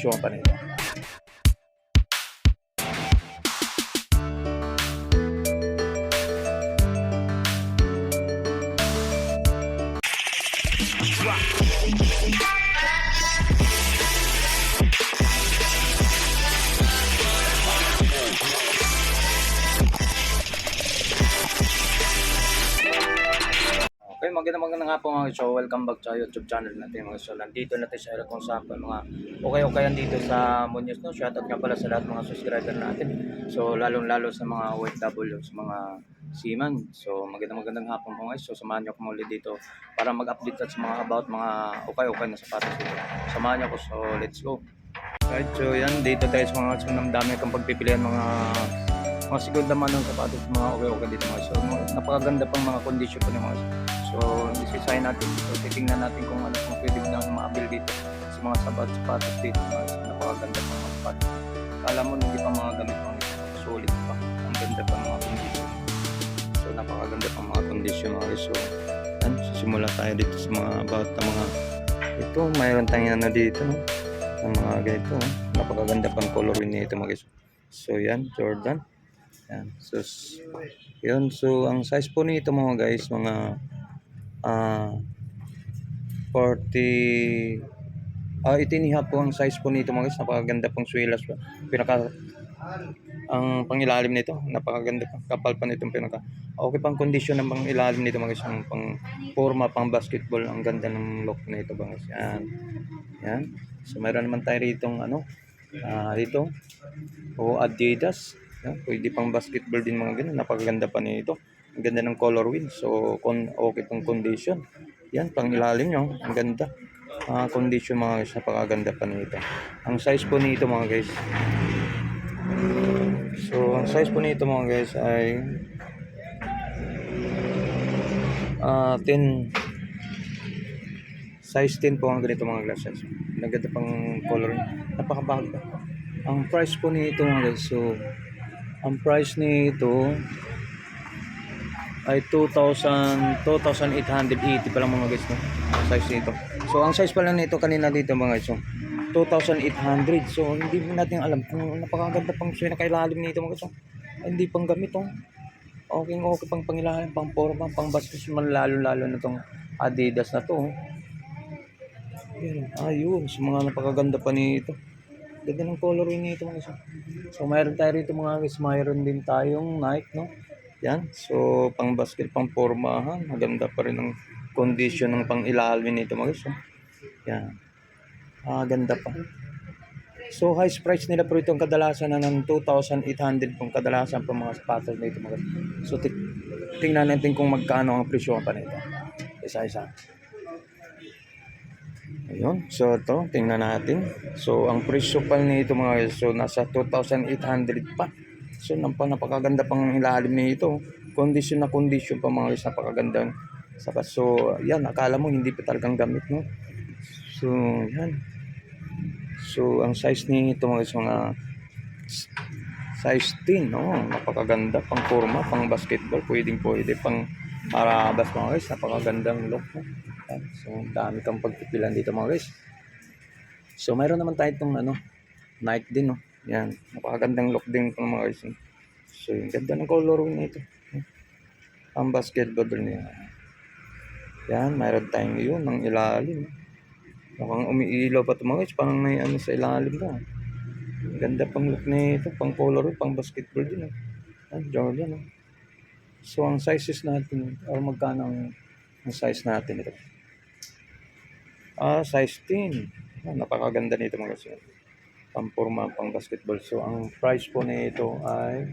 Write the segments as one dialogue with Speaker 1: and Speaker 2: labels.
Speaker 1: 希望วง nga po mga so welcome back sa YouTube channel natin mga so nandito natin sa kung saan mga okay okay dito sa Munyos no? Shoutout nga pala sa lahat mga subscriber natin. So lalong lalo sa mga OFW sa mga seaman. So magandang magandang hapon po guys. So samahan niyo ko muli dito para mag-update at sa mga about mga okay okay na sapatos dito. Samahan niyo ko so let's go. Right, so yan, dito tayo sa mga so, dami kang pagpipilian mga mga segunda man ng sapatos, mga okay-okay dito mga so, napakaganda pang mga condition po ng mga so, isisahin natin so, titingnan natin kung ano kung pwede na maabil dito sa mga sapatos, sapatos dito mga napakaganda pang mga sapatos kala mo hindi pa mga gamit pang solid pa ang ganda pa mga condition so napakaganda pang mga condition mga so yan, sisimula tayo dito sa mga about ng mga ito, mayroon tayong ano dito no? ng mga ganito. oh. Napakaganda pang coloring nito mga guys. So yan, Jordan. Yan. So yun, so ang size po nito mga guys, mga ah 40 ah itiniha po ang size po nito mga guys. Napakaganda pang swilas pa. Pinaka ang pangilalim nito, napakaganda pa. Kapal pa nitong pinaka. Okay pang condition ng pangilalim nito mga guys. Ang pang forma pang basketball. Ang ganda ng look nito mga guys. Yan. Yan. So meron naman tayo rito ano, ah dito. O Adidas. Yan. Pwede pang basketball din mga ganun. Napakaganda pa nito. Ang ganda ng color wheel. So kon okay pang condition. Yan, pang ilalim nyo. Ang ganda. Ah, condition mga guys. Napakaganda pa nito. Ang size po nito mga guys. So, ang size po nito mga guys ay ah 10 size 10 po ang ganito mga glasses. Naganda pang color. Napakabahag pa. Ang price po nito mga guys, so ang price nito ay 2,000 2,880 pa lang mga guys no? Ang size nito. So ang size pa lang nito kanina dito mga guys, so 2,800. So hindi mo natin alam kung napakaganda pang suy na kailalim nito mga guys. So, hindi pang gamit oh. Okay, okay pang pangilalim, pang forma, pang basket man lalo lalo na tong Adidas na to. oh. Ayun, so mga napakaganda pa nito. Ganda ng coloring nito mga guys. So mayroon tayo rito mga guys, mayroon din tayong Nike, no? Yan, so pang basket, pang formahan, maganda pa rin ang condition ng pang ilalim nito mga guys. oh. Yan. Ah, ganda pa. So, highest price nila pero itong kadalasan na ng 2,800 pong kadalasan pang mga sapatos na ito. Mga. So, ti- tingnan natin kung magkano ang presyo pa nito. Isa-isa. Ayun. So, ito. Tingnan natin. So, ang presyo pa nito mga so nasa 2,800 pa. So, nampa, napakaganda pang ilalim nito. Condition na condition pa mga guys, napakaganda. Saka, so, yan, akala mo hindi pa talagang gamit, no? So, yan. So, ang size nito mga guys, mga size 10, no? Napakaganda, pang forma, pang basketball, pwedeng pwede, pang marabas mga guys, napakagandang look, no? Yan. So, dami kang pagpipilan dito mga guys. So, mayroon naman tayo itong ano, Nike din, no? Yan, napakagandang look din itong mga guys. no? So, yung ganda ng coloring nito. Ang basketball niya. Yan, mayroon tayong yun, ng ilalim. Mukhang umiilaw pa ito mga guys, parang may ano sa ilalim ba. Ganda pang look nito, pang color, pang basketball din. Oh. Ah, Jordan. Oh. So, ang sizes natin, or magkano ang, ang size natin ito? Ah, size 10. Ah, napakaganda nito mga guys. Pang forma, pang basketball. So, ang price po nito ay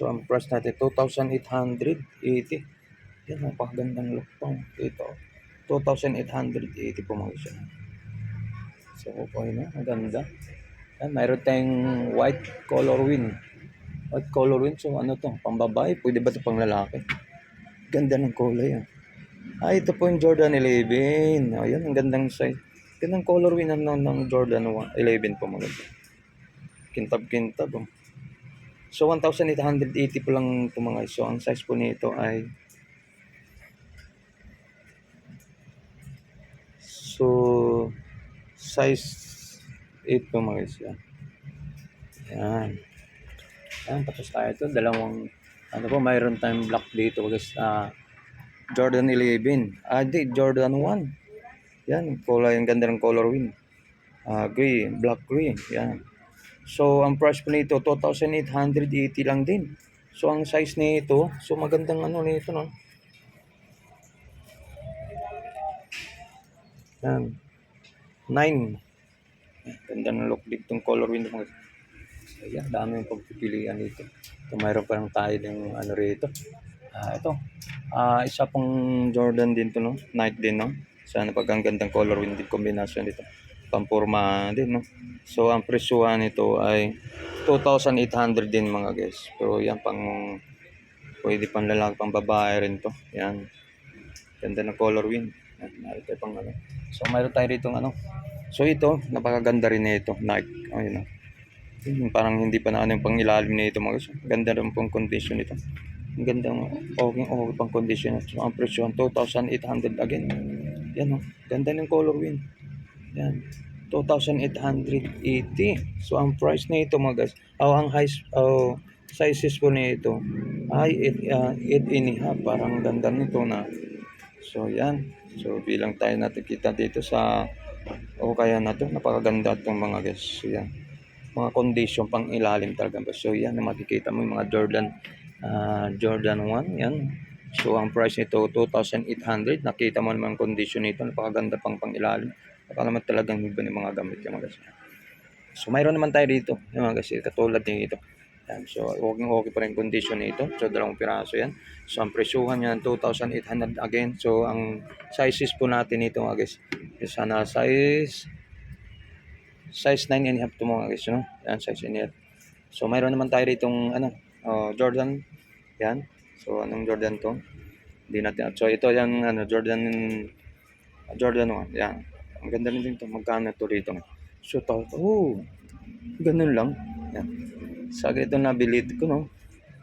Speaker 1: So, ang price natin, 2,880. Yan, napakagandang look po. Ito, 2,880 po mga guys. So, okay na. Ang ganda. Yan, mayroon tayong white color win. White color win. So, ano to? Pambabae? Pwede ba ito pang lalaki? Ganda ng kulay. Ah. ah, ito po yung Jordan 11. Ayan, ang gandang size. Gandang color win ng, ng Jordan 11 po mga. Kintab-kintab. Oh. So, 1,880 po lang ito mga. So, ang size po nito ay So, size 8 po mga guys. Yan. Yan. Tapos tayo ito. Dalawang, ano po, mayroon tayong black dito guys. Ah, Jordan 11. Ah, di, Jordan 1. Yan, kulay, ang ganda ng color wheel. Ah, gray, black gray. Yan. So, ang price po nito, 2,880 lang din. So, ang size nito, so magandang ano nito, no? Yan. 9. Ganda ng look dito ng color window mga So, yan, dami yung pagpipilian dito. So, mayroon pa lang tayo ng ano rito. Ah, ito. Ah, isa pong Jordan din to, no? Night din, no? Sana pag ang gandang color window combination dito. Pampurma din, no? So, ang presyuhan nito ay 2,800 din mga guys. Pero yan pang pwede pang lalaki, pang babae rin to. Yan. Ganda ng color wheel. Yan, mayroon tayo pang ano. So, mayroon tayo rito ano. So, ito, napakaganda rin na ito. Nike. Ayun, no? Yung parang hindi pa na ano yung pang ilalim na ito mga guys. Ganda rin pong condition nito. Ang gandang okay, okay pang condition. So, ang presyo 2,800 again. Yan o. Ganda ng color wheel. Yan. 2,880. So, ang price na ito mga guys. Oh, ang high, oh, sizes po na ito ay 8 uh, eight and a half. Parang ganda nito na. So, yan. So, bilang tayo natin kita dito sa o kaya na to. Napakaganda itong mga guys. So, yan mga condition pang ilalim talaga. So yan, makikita mo yung mga Jordan ah, Jordan 1, yan. So ang price nito 2,800. Nakita mo naman condition nito, napakaganda pang pang ilalim. Baka naman talagang iba ng mga gamit yung mga guys. So mayroon naman tayo dito, yung mga guys, katulad nito. Yan. So okay, okay pa rin condition nito. So dalawang piraso yan. So ang presyuhan yan 2,800 again. So ang sizes po natin ito mga guys. Sana size size 9 and a half to mga guys, no? Yan, size 9 and a half. So, mayroon naman tayo ditong, ano, oh, Jordan. Yan. So, anong Jordan to? Hindi natin. So, ito yan, ano, Jordan, Jordan 1. Yan. Ang ganda rin dito. Magkano to rito? So, to, oh, ganun lang. Yan. Sa ito nabili ko, no?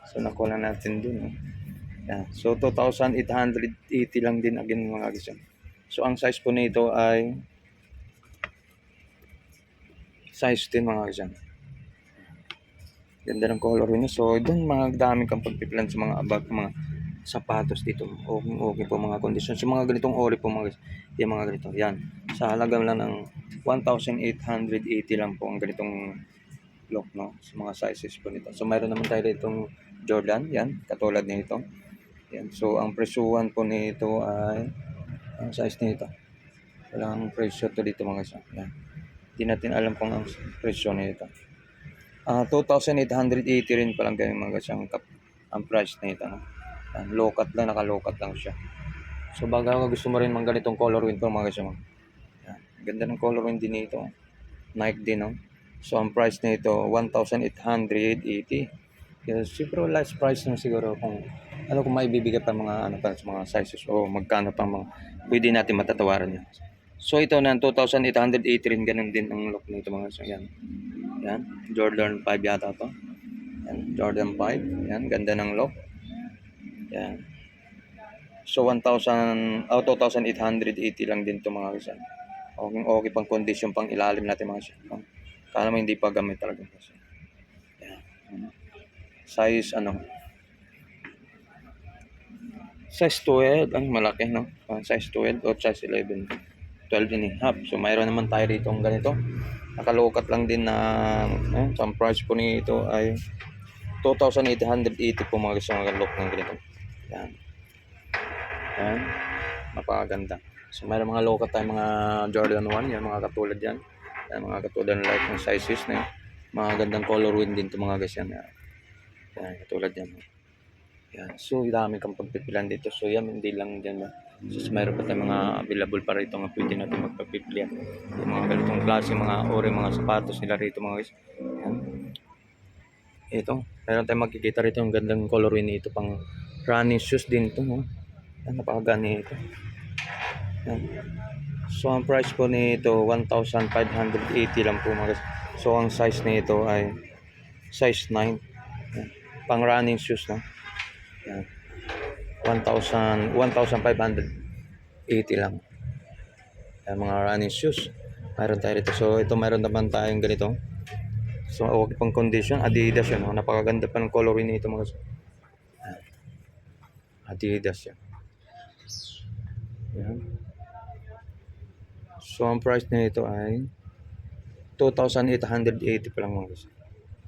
Speaker 1: So, nakuha na natin dun, no? Yan. So, 2,880 lang din again mga yan. So, ang size po nito ay size din mga kasyan. Ganda ng color niya. So, doon mga dami kang pagpiplan sa mga abag, mga sapatos dito. Okay, okay po mga conditions. Yung mga ganitong ori po mga yung mga ganito. Yan. Sa halaga lang ng 1,880 lang po ang ganitong look no sa mga sizes po nito. So mayroon naman tayo ditong Jordan, yan, katulad nito. Yan. So ang presyuhan po nito ay ang size nito. Walang presyo to dito mga kasya. Yan. Hindi natin alam kung ang presyo nito. Ah, 2,880 rin pa lang ganyan mga kasya ang, kap- ang price nito. No? Yan, low cut lang, naka-low cut lang siya. So baga ka gusto mo rin mga ganitong color wind po mga kasya. Yan. Ganda ng color wind din nito. Nike din, no? So ang price nito 1,880. Yes, siguro last price na siguro kung ano kung maibibigay pa mga ano pa sa mga sizes o magkano pa mga pwede natin matatawaran yan. So ito na 2,880 rin ganun din ang look nito mga so yan. Yan, Jordan 5 yata to. Yan, Jordan 5. Yan, ganda ng look. Yan. So 1,000 oh, 2,880 lang din to mga kasi. Okay, okay pang condition pang ilalim natin mga siya. Oh. Kala mo hindi pa gamit talaga kasi. Yan. Size ano? Size 12, ang malaki no? Ah, size 12 o size 11. 12 and a half. So mayroon naman tayo rito ng ganito. Nakalukat lang din na eh, ang price po nito ay 2,880 po mga gusto mga look ng ganito. Yan. Yan. Napakaganda. So mayroon mga lokat tayo mga Jordan 1, yan mga katulad yan. Yan mga katulad ng like ng sizes na yan. Mga gandang color wind din to mga guys yan. Yan, yan katulad yan. Yan. So dami kang pagpipilan dito. So yan hindi lang dyan. Ba? So mayroon pa tayong mga available pa rito nga pwede natin magpapipilian. Yung mga ganitong klase, mga ori, mga sapatos nila rito mga guys. Yan. Ito, meron tayong makikita rito ang gandang color nito pang running shoes din to. No? Yan, napakagani ito. Yan. So, ang price po nito, 1,580 lang po mga guys. So, ang size nito ay size 9. Yan. Pang running shoes na. Yan. 1,000, 1,580 lang. Yan, mga running shoes. Mayroon tayo dito. So, ito mayroon naman tayong ganito. So, okay pang condition. Adidas yun. Oh. Napakaganda pa ng coloring nito mga guys. Yan. Adidas yan. Yan. So, ang price nito ay 2,880 pa lang mga guys.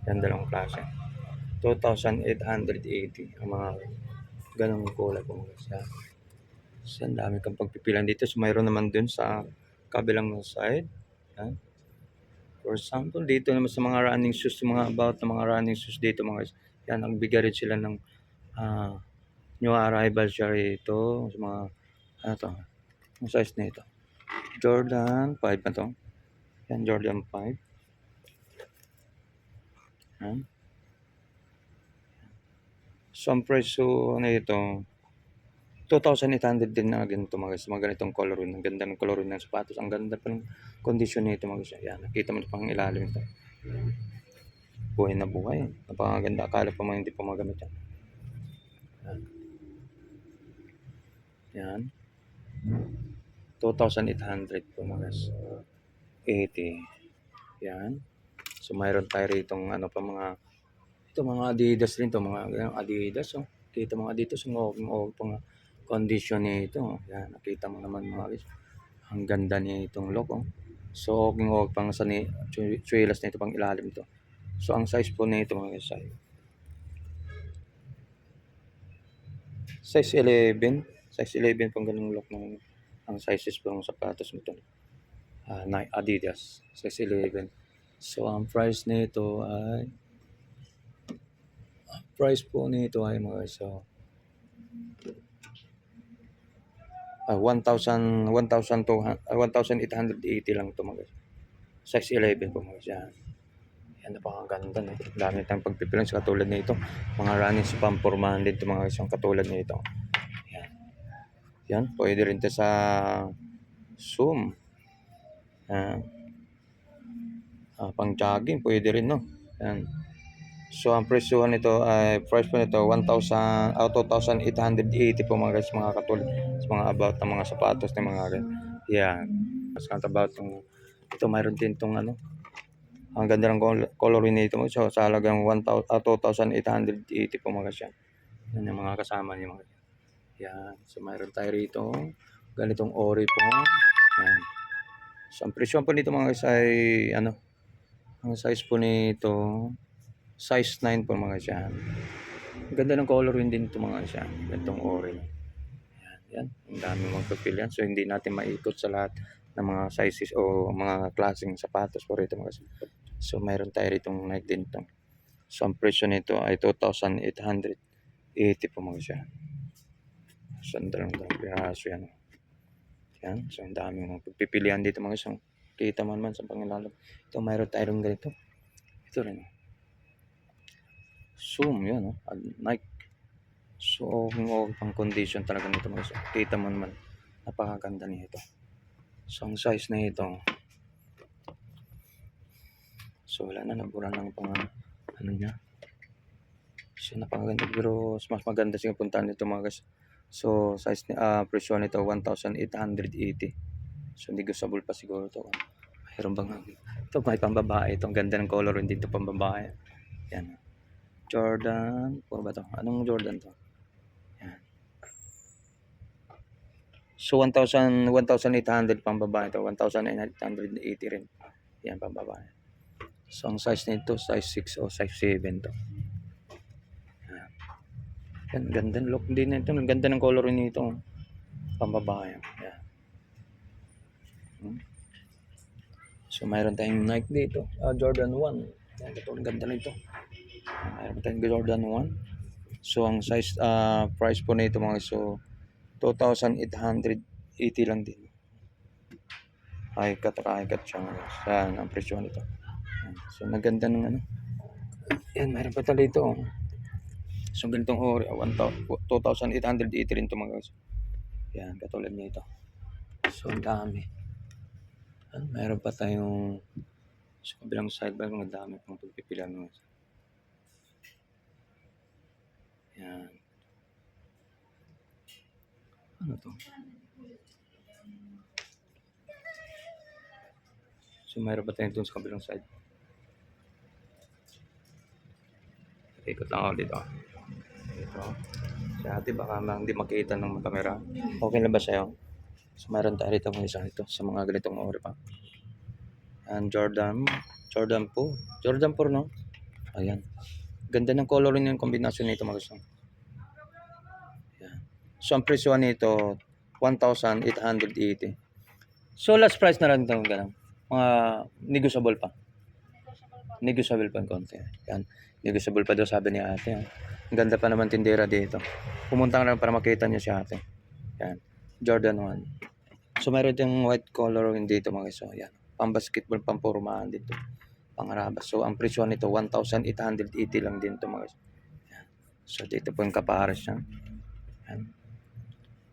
Speaker 1: Yan dalawang klase. 2,880 ang mga ganong kulay po. Yan. So, ang dami kang pagpipilan dito. So, mayroon naman dun sa kabilang side. Yan. For example, dito naman sa mga running shoes, mga about na mga running shoes dito mga. Yan, nagbigay rin sila ng ah, new arrival siya rito. Sa mga, ano to, ang size na ito. Jordan 5 na to. Yan, Jordan 5. Yan. So, ang presyo na ito, 2,800 din na ganito mga guys. Mga ganitong coloring. Ang ganda ng coloring ng sapatos. Ang ganda pa ng condition nito mga guys. Yan, nakita mo pang ilalim ito. Buhay na buhay. Napakaganda. Akala pa mga hindi pa magamit yan. Yan. Yan. 2,800 po mga guys. 80. Yan. So mayroon tayo rito ano pa mga ito mga Adidas rin to mga ganyan, Adidas oh. Kita mga sa mga mga pang condition nito. Yan, nakita mo naman mga guys. Ang ganda niya itong look oh. So okay okay pang sa ni nito pang ilalim to. So ang size po nito mga guys size 11, size 11 pang ganung look ng ang sizes po ng sapatos nito. Ah, Nike Adidas, size 11. So ang price nito ay price po nito ay mga so ah, 1,000 1,200 ah, 1,880 lang to mga. Size 11 po mga guys. Yan. Napakaganda no. Dami tayong pagpipilan sa katulad nito. Mga running sa pampurmahan din to mga guys yung katulad nito. Yan. Yan, pwede rin to sa Zoom. Yan. Ah, pang jogging pwede rin no. Yan. So ang presyo nito ay price po nito 1,000 uh, 2,880 po mga guys mga katulad sa mga about ng mga sapatos ng mga ganyan. Yan. Mas not about yung ito mayroon din tong ano ang ganda ng col- coloring nito mo. So sa halagang 1,000 uh, 2,880 po mga guys yan. Yan yung mga kasama niya mga. Yan. So mayroon tayo rito ganitong ori po. Yan. So ang presyo po nito mga guys ay ano ang size po nito size 9 po mga siya. Ganda ng coloring din ito mga siya. Itong orange. Yan, yan. Ang dami mga pagpilian. So hindi natin maikot sa lahat ng mga sizes o mga klaseng sapatos po rito mga siya. So mayroon tayo ritong Nike din ito. So ang presyo nito ay 2,880 po mga siya. So ang dalawang dalawang piraso yan. Yan. So ang dami mga pagpipilian dito mga siya. Kita man man sa pangilalab. Ito mayroon tayo rin ganito. Ito rin. Zoom, yun, no? At Nike. So, okay, pang condition talaga nito mga guys. Kita mo naman, napakaganda nito. So, ang size na ito, so, wala na, nabura ng pang, ano niya. So, napakaganda. Pero, mas maganda siya puntahan nito mga guys. So, size ni, ah, presyo nito, 1,880. So, negotiable pa siguro to. Mayroon bang, ito may pambabae. Ito, ang ganda ng color, hindi ito pambabae. Yan. Jordan, puro ba to? Anong Jordan to? Yan. So 1,000 1,800 pang babae to, 1,980 rin. Yan pang babae. So ang size nito size 6 o size 7 to. Yan. Yan, ganda look din nito. Ang ganda ng color nito. Pang babae. Yan. Hmm. So mayroon tayong Nike dito, ah, Jordan 1. Yan, ito ang ganda nito. Mayroon tayong Jordan 1. So, ang size, uh, price po na ito mga so, 2,880 lang din. High cut, high cut siya mga guys. Yan, ang presyo nito. So, naganda ng ano. Yan, mayroon pa tala ito. oh. So, ganitong ori, 2,880 rin ito mga guys. Yan, katulad nito. So, ang dami. Yan, mayroon pa tayong sa kabilang side ba, mga dami pang pagpipilan mga guys. Yan. Ano to? So mayroon pa tayo dun sa kabilang side. Ikot lang ako dito. Dito. Si ate baka hindi makita ng camera. Okay na ba sa'yo? So mayroon tayo dito mga isa ito sa mga ganitong ori pa. And Jordan. Jordan po. Jordan po no? Ayan. Ganda ng coloring yung kombinasyon nito mga gusto. So ang presyo nito 1,880. So last price na lang ito ganun. Mga negotiable pa. Negotiable pa ng konti. Yan. Negotiable pa daw sabi ni ate. ah. Ang ganda pa naman tindera dito. Pumunta lang para makita niyo si ate. Yan. Jordan 1. So meron yung white coloring dito mga guys. Yan. Pang basketball, pang dito. Pangarabas. So ang presyo nito 1,880 lang din to mga. So dito po yung kapares niya. Yan.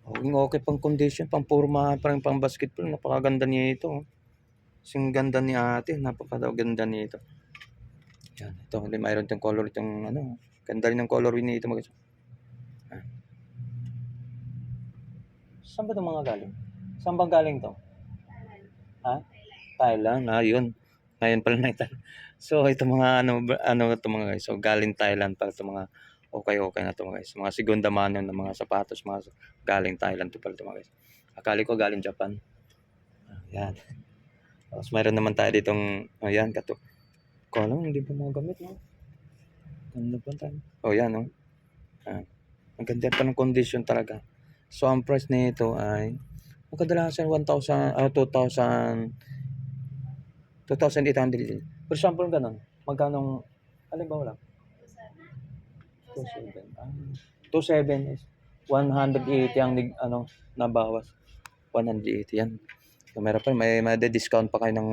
Speaker 1: Okay, okay pang condition, pang purmahan pa rin pang basketball. Napakaganda niya ito. oh. Kasing ganda ni ate, napakaganda nito. Yan, ito, hindi mayroon itong color itong ano, ganda rin ng color nito mga. Saan ba itong mga galing? Saan bang galing to? Ha? Thailand, ah, yun. Ngayon pala na ito. So, ito mga ano, ano ito mga guys. So, galing Thailand pa ito mga okay okay na ito mga guys. Mga segunda mano ng mga sapatos, mga galing Thailand to pala ito mga guys. Akali ko galing Japan. Ah, Yan. Tapos mayroon naman tayo ditong, ayan, kato. Ko alam, hindi pa mga gamit, no? Ganda pa tayo. Oh, yan, no? Ah, ang ganda pa ng condition talaga. So, ang price nito ay, ang kadalasan 1,000, ah, 2,000, 2,800. For example, ganun. Magkano, alin ba wala? 2,700. Ah, 2,700 is 180 ang ano, nabawas. 180 yan. Meron pa, may made-discount pa kayo ng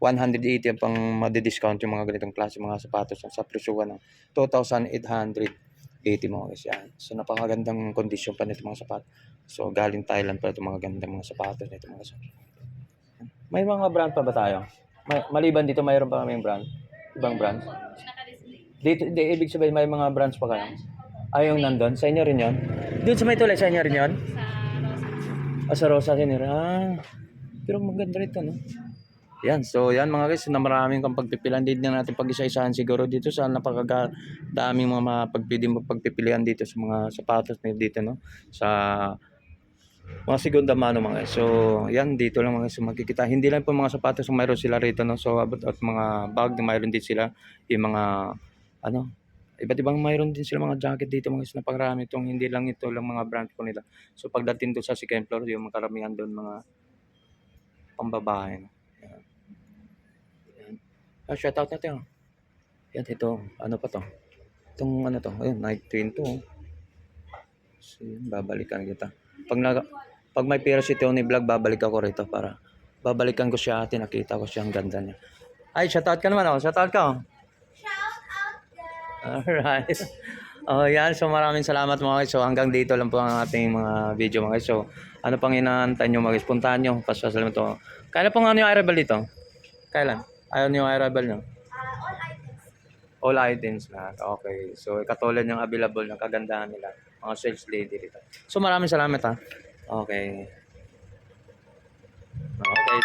Speaker 1: 180 ang pang made-discount yung mga ganitong klase mga sapatos sa presyuhan ng 2,880 mga guys yan. So napakagandang condition pa nito mga sapatos. So galing Thailand pa ito mga gandang mga sapatos nito mga guys. May mga brand pa ba tayo? Maliban dito mayroon pa kaming brand? Ibang brands? Dito, di, ibig sabihin may mga brands pa kayo? Ay, yung nandun? Sa inyo rin yun? Doon sa may tulay, sa inyo rin yun? Ah, sa Rosa din Ah, pero maganda rito, no? Yan, so yan mga guys, na maraming kang pagpipilan din na natin pag-isa-isahan siguro dito sa napakadaming mga mapagpili pagpipilian dito sa mga sapatos na dito, no? Sa mga segunda mano mga. So, yan dito lang mga guys, makikita. Hindi lang po mga sapatos ang mayroon sila rito, no? So, abot at mga bag na mayroon din sila, yung mga ano, iba't ibang mayroon din sila mga jacket dito mga guys, napakarami itong hindi lang ito lang mga brand po nila. So, pagdating doon sa second floor, yung karamihan doon mga pambabae. No? Yan. Yan. Ah, shout out natin. oh. Yan, ito. Ano pa to? Itong ano to? Ayun, night train to. oh. So, babalikan kita. Pag, na, pag may pera si Tony Vlog, babalik ako rito para babalikan ko siya ate. Nakita ko siya ang ganda niya. Ay, shout out ka naman oh. Shout out ka oh. Alright. Oh, yan. So, maraming salamat mga guys. So, hanggang dito lang po ang ating mga video mga guys. So, ano pang inaantay nyo mga guys? Puntahan nyo. Pasasal mo to. Kailan pong ano yung arrival dito? Kailan? Ayaw nyo yung arrival nyo? All items lahat. Okay. So, katulad yung available ng kagandahan nila. Mga sales lady dito. So, maraming salamat ha. Okay. Okay.